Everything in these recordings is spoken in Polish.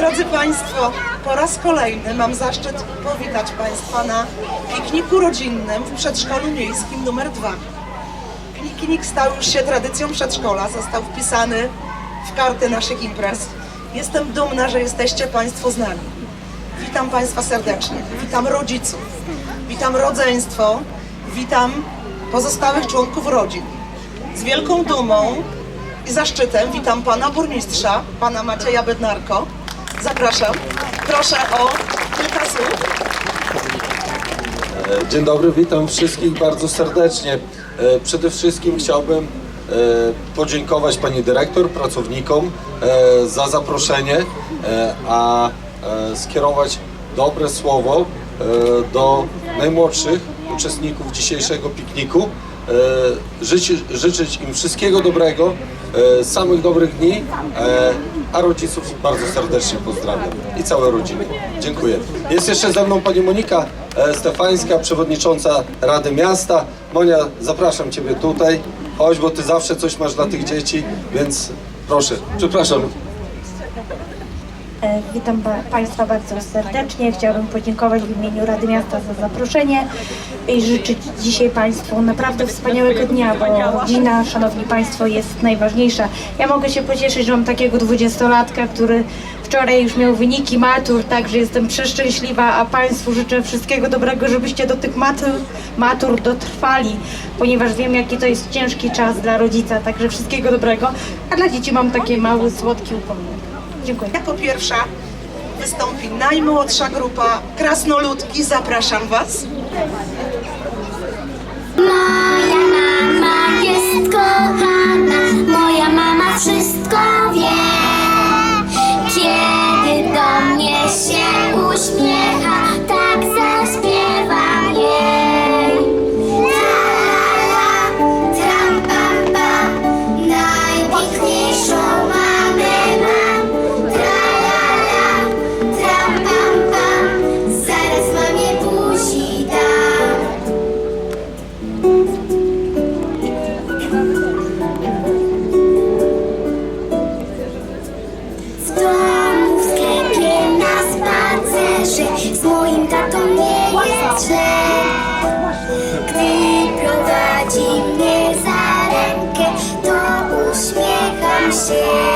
Drodzy Państwo, po raz kolejny mam zaszczyt powitać Państwa na pikniku rodzinnym w przedszkolu miejskim numer 2. Piknik stał już się tradycją przedszkola, został wpisany w karty naszych imprez. Jestem dumna, że jesteście Państwo z nami. Witam Państwa serdecznie, witam rodziców, witam rodzeństwo, witam pozostałych członków rodzin. Z wielką dumą i zaszczytem witam Pana Burmistrza, Pana Macieja Bednarko. Zapraszam. Proszę o kilka słów. Dzień dobry, witam wszystkich bardzo serdecznie. E, Przede wszystkim chciałbym e, podziękować Pani Dyrektor, pracownikom e, za zaproszenie, e, a e, skierować dobre słowo e, do najmłodszych uczestników dzisiejszego pikniku. E, Życzy, życzyć im wszystkiego dobrego, e, samych dobrych dni, e, a rodziców bardzo serdecznie pozdrawiam i całe rodziny. Dziękuję. Jest jeszcze ze mną pani Monika e, Stefańska, przewodnicząca Rady Miasta. Monia, zapraszam Ciebie tutaj. Chodź, bo Ty zawsze coś masz dla tych dzieci, więc proszę. Przepraszam, E, Witam Państwa bardzo serdecznie. Chciałabym podziękować w imieniu Rady Miasta za zaproszenie i życzyć dzisiaj Państwu naprawdę wspaniałego dnia, bo rodzina, Szanowni Państwo, jest najważniejsza. Ja mogę się pocieszyć, że mam takiego dwudziestolatka, który wczoraj już miał wyniki matur, także jestem przeszczęśliwa, a Państwu życzę wszystkiego dobrego, żebyście do tych matur, matur dotrwali, ponieważ wiem, jaki to jest ciężki czas dla rodzica, także wszystkiego dobrego, a dla dzieci mam takie mały, słodki upominek. Dziękuję. Jako pierwsza wystąpi najmłodsza grupa Krasnoludki. Zapraszam Was. Moja mama jest kochana, moja mama wszystko wie. Kiedy do mnie się uśmiecha, see.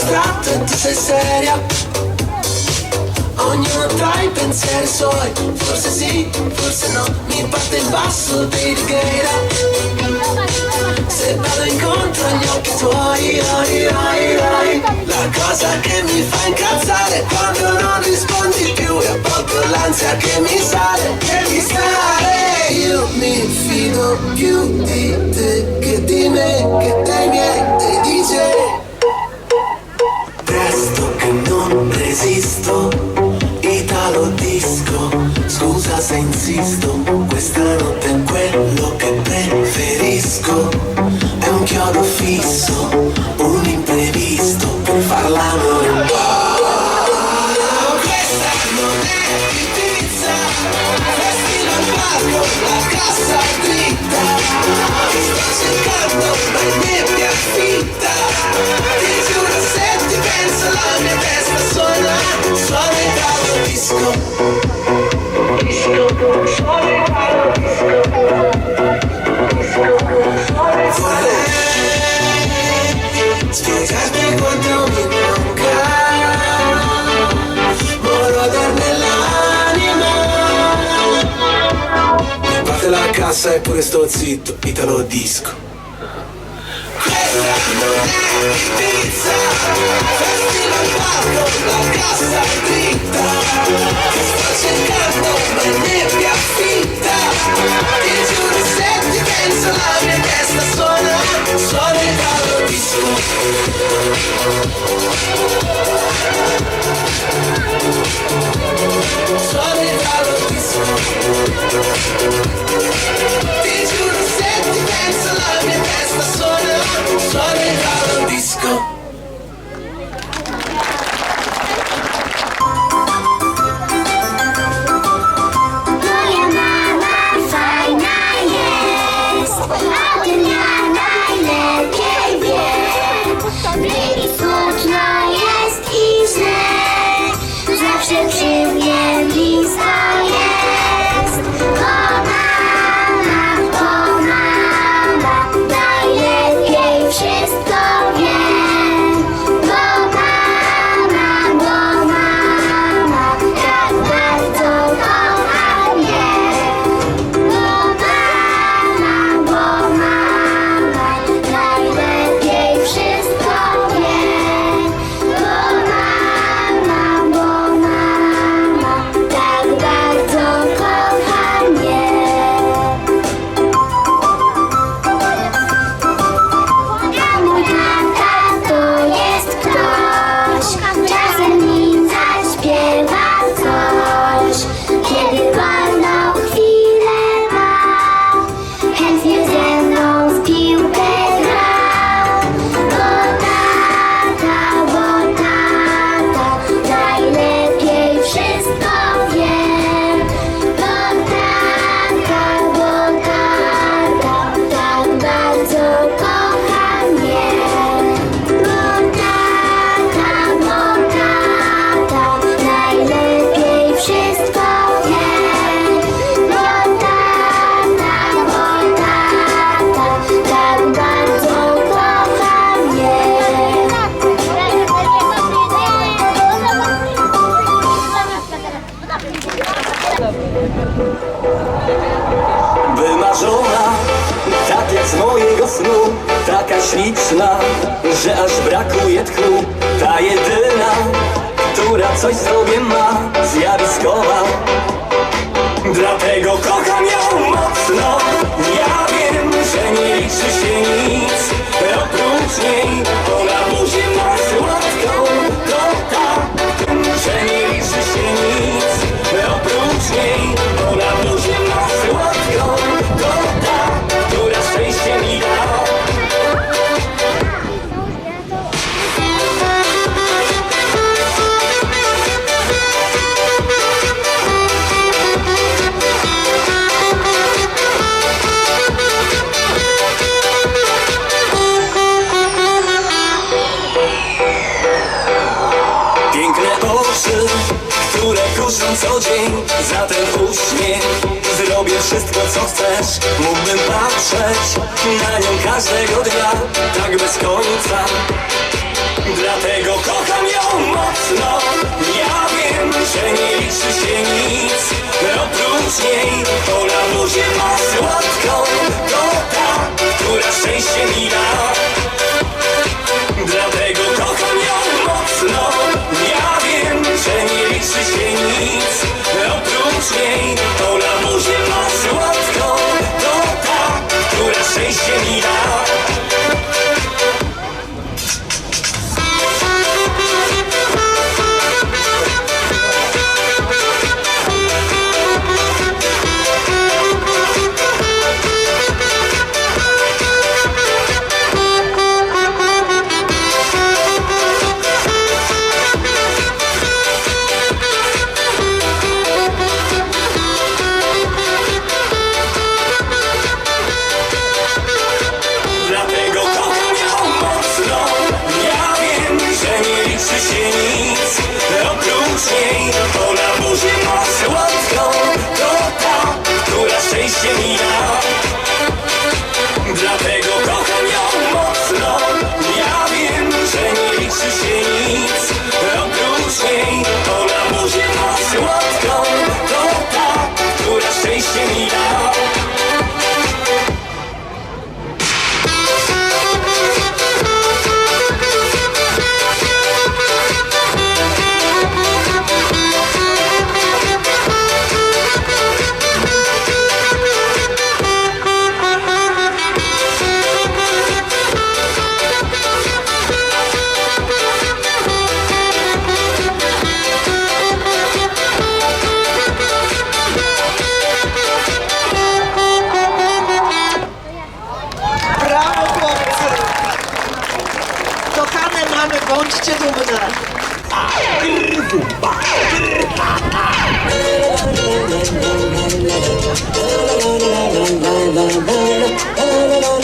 Distratto e tu sei seria. Ognuno tra i pensieri suoi. Forse sì, forse no. Mi parte il basso dei righeira Se vado incontro agli occhi tuoi oi, oi, oi. La cosa che mi fa incazzare è Quando non rispondi più. Volte ho l'ansia che mi sale Che mi sale. Io mi fido più di te Che di me, che dei miei non resisto, Italo disco, scusa se insisto, questa notte è quello che preferisco, è un chiodo fisso, un imprevisto per far l'amore. Questa non è Ibiza, festival al parco, la cassa dritta, ti sto cercando ma è nebbia fitta, penso la mia testa suona, suona il tavolo disco. Disco, suona il tavolo disco. Vorrei spiegarti quanto mi manca, moro nell'anima. Mi parte la cassa e pure sto zitto, italo disco. Questa Ibiza, festival al parco, la cassa dritta. Sto cercando è nebbia fitta. Ti giuro se ti penso la mia testa suona, suona il tavolo disco. Suona il tavolo disco. Ti giuro Dance, love, dance, the sort of, sort disco. Która szczęście Konuşça bunu. La la la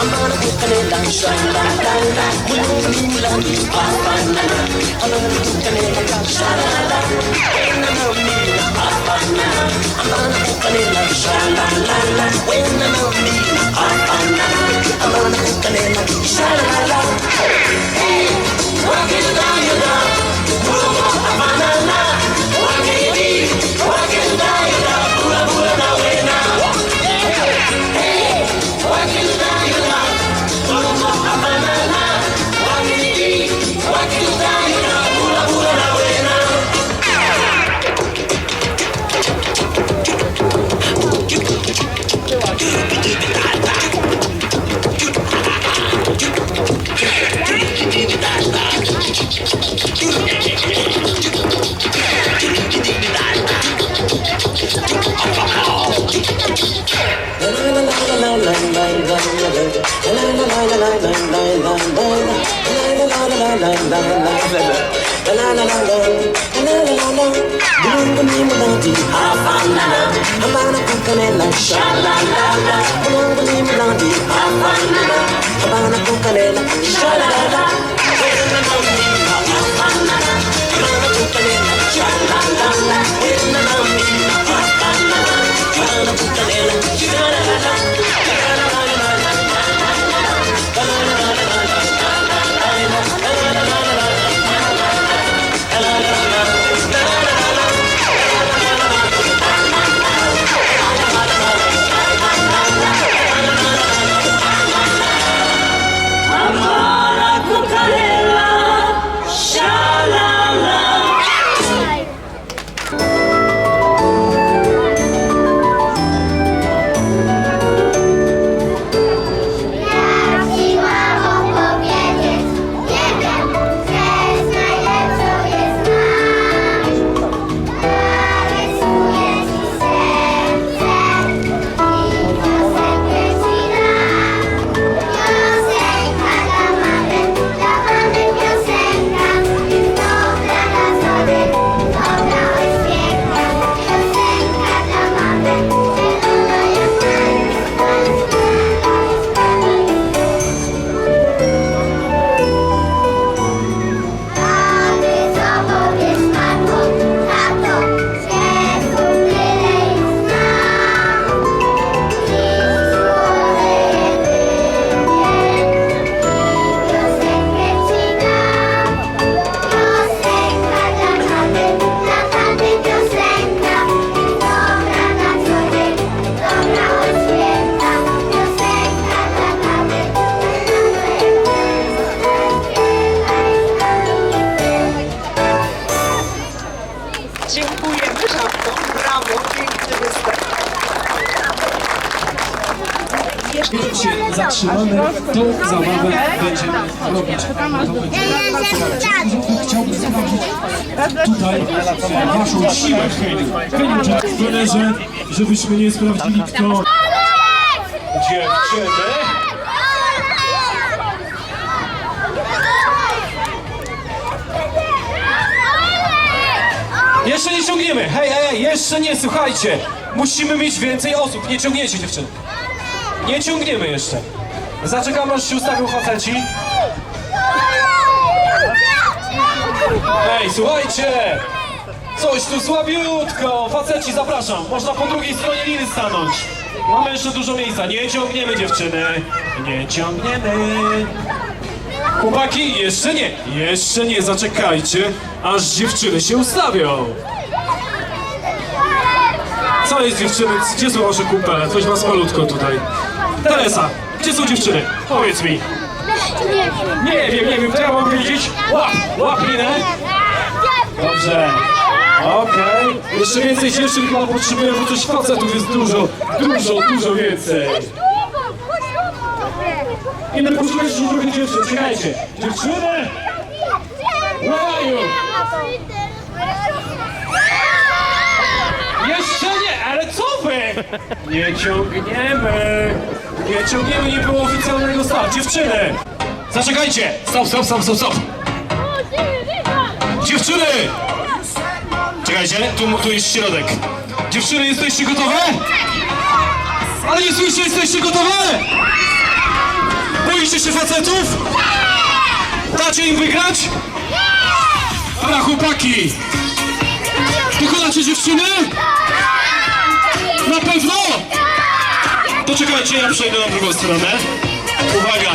I'm gonna get the net and shine up down, down. We know the new land is far, far, na, na. I'm gonna get the net and down. When I know me, na, far, far, na, na. I'm gonna get the net and down. When I know me, na, far, far, na, na. I'm gonna get the net and shine down, down. Hey, it down, on, I'm na, na. Będziemy robić. Chciałbym zobaczyć tutaj waszą siłę w trenerze, żebyśmy nie sprawdzili kto... Dziewczyny! Jeszcze nie ciągniemy! Hej, hej, hej, jeszcze nie, słuchajcie! Musimy mieć więcej osób, nie ciągniecie dziewczyny. Nie ciągniemy jeszcze. Zaczekamy aż się ustawią faceci. Ej, słuchajcie! Coś tu słabiutko! Faceci, zapraszam. Można po drugiej stronie liny stanąć. Mamy jeszcze dużo miejsca. Nie ciągniemy dziewczyny. Nie ciągniemy. Chłopaki, jeszcze nie. Jeszcze nie, zaczekajcie, aż dziewczyny się ustawią. Co jest dziewczyny? Gdzie są wasze kumpele? Coś was malutko tutaj. Teresa, gdzie są dziewczyny? Powiedz mi. Nie wiem, nie wiem, to ja mam wiedzieć. Łap, łap linę. Dobrze. Okej. Jeszcze więcej dziewczyn chyba potrzebuję, bo coś facetów jest dużo, dużo, dużo więcej. Inne potrzebujesz jeszcze trochę dziewczyn, czekajcie. Dziewczyny! Łaju! Jeszcze nie, wy? Nie ciągniemy. Nie ciągniemy, nie było oficjalnego startu. Dziewczyny! Zaczekajcie! Stop, stop, stop, stop, stop! Dziewczyny! Czekajcie, tu, tu jest środek. Dziewczyny, jesteście gotowe? Ale nie słyszę, jesteście gotowe? Boicie się facetów? Dacie im wygrać? Dobra, chłopaki! Pokonacie dziewczyny? Na pewno? To czekajcie, ja przejdę na drugą stronę. Uwaga!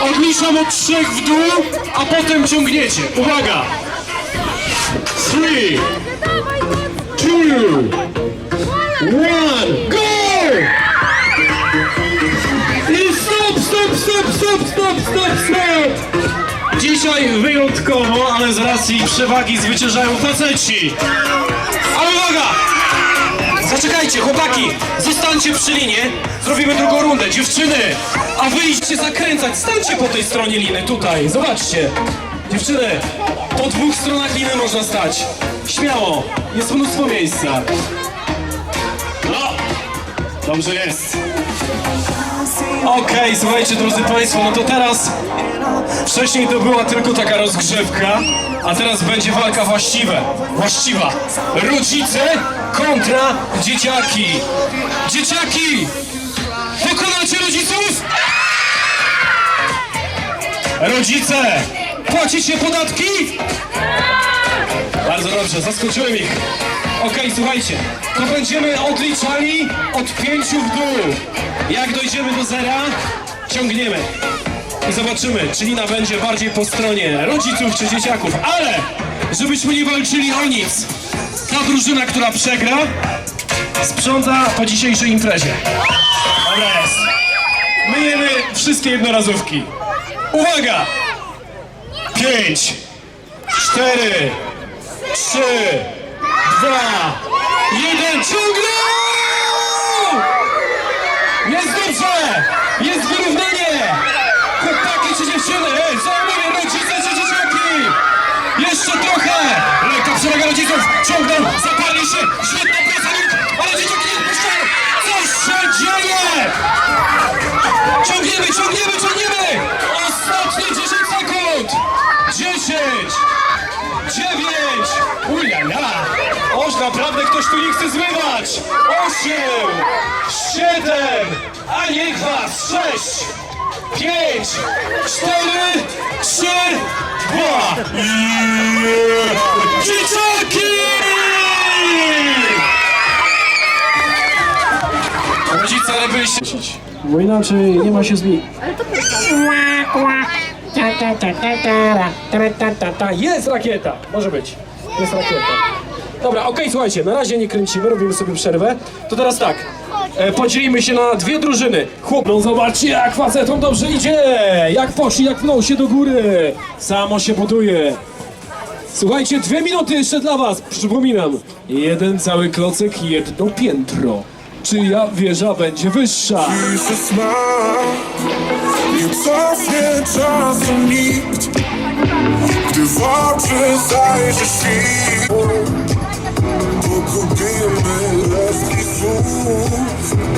Odliczam od trzech w dół, a potem ciągniecie. Uwaga! Three, two, one, go! I stop, stop, stop, stop, stop, stop, stop! Dzisiaj wyjątkowo, ale z racji przewagi zwyciężają faceci. Ale uwaga! Zaczekajcie, chłopaki! Zostańcie przy linie, zrobimy drugą rundę. Dziewczyny, a wy idźcie zakręcać, stańcie po tej stronie liny, tutaj, zobaczcie. Dziewczyny, po dwóch stronach liny można stać. Śmiało, jest mnóstwo miejsca. No, dobrze jest. Okej, słuchajcie drodzy Państwo, no to teraz wcześniej to była tylko taka rozgrzewka, a teraz będzie walka właściwa. Właściwa. Rodzice kontra dzieciaki. Dzieciaki! Pokonacie rodziców? Rodzice! Płacicie podatki? Bardzo dobrze, zaskoczyłem ich. Okej, słuchajcie, to będziemy odliczali od pięciu w dół. Jak dojdziemy do zera, ciągniemy. I zobaczymy, czy Nina będzie bardziej po stronie rodziców czy dzieciaków. Ale, żebyśmy nie walczyli o nic, ta drużyna, która przegra, sprząta po dzisiejszej imprezie. Dobra jest. Myjemy wszystkie jednorazówki. Uwaga! Pięć, cztery, trzy, dwa, jeden, ciągnę! Jest dobrze! Jest wyrównanie! Chłopaki czy dziewczyny? Ej, co mówię? Dzieciaki? Jeszcze trochę! Lekka przewaga rodziców! Ciągną! Zapali się! Świetna praca rąk! Ale dzieciaki nie puszczają! Co się dzieje? Ciągniemy, ciągniemy, ciągniemy! Ostatnie 10 sekund! 10! 9! Ujala! Oż naprawdę ktoś tu nie chce zmywać! 8! 7! A niech was! 6! 5! 4! 3! 2! Dzieciaki! Rodzice, ale byliście... Bo inaczej nie ma się zmienić. Jest rakieta! Może być. Jest rakieta. Dobra, okej, słuchajcie, na razie nie kręcimy, robimy sobie przerwę. To teraz tak. E, podzielimy się na dwie drużyny. Chłop, no zobaczcie jak facetom dobrze idzie! Jak poszli, jak pną się do góry! Samo się buduje. Słuchajcie, dwie minuty jeszcze dla was. Przypominam, jeden cały klocek, jedno piętro. Czyja wieża będzie wyższa? Pisze smak Nie cofnie czasu nikt Gdy w oczy zajrzy świt Pogubimy Yes.